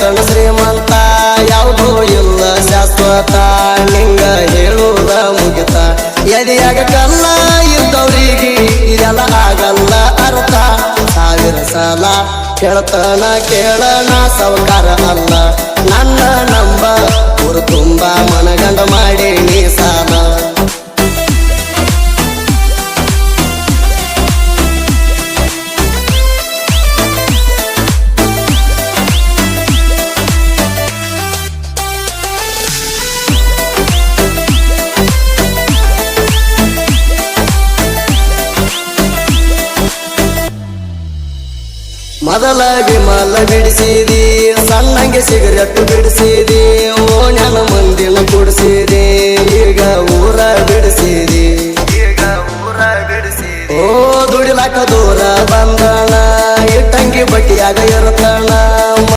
ಆಗ್ತಣ ಶ್ರೀಮಂತ ಯಾವುದೂ ಇಲ್ಲ ಶಾಶ್ವತ. ನಿಂಗ ಹೇಳುವುದ ಮುಗಿತ. ಎದೆಯಾಗ ಕಲ್ಲ ಇದ್ದವ್ರಿಗೆ ಇದೆಲ್ಲ ಆಗಲ್ಲ ಅರ್ಥ. ಸಾವಿರ ಸಲ ಕೇಳ್ತಾನ ಕೇಳಣ, ಸೌಕಾರ ಅಲ್ಲ. ನನ್ನ ಮೊದಲಾಗಿ ಮಲ ಬಿಡಿಸಿದಿ ಸಣ್ಣಂಗೆ ಸಿಗರೆಟ್ ಬಿಡಿಸಿದಿ ಓಣ್ಯಾನ ಮಂದಿನ ಕುಡಿಸಿದಿ ಈಗ ಊರ ಬಿಡಿಸಿದಿ. ಈಗ ಊರ ಬಿಡಿಸಿ ಓ ದುಡಿಲಾಕ ದೂರ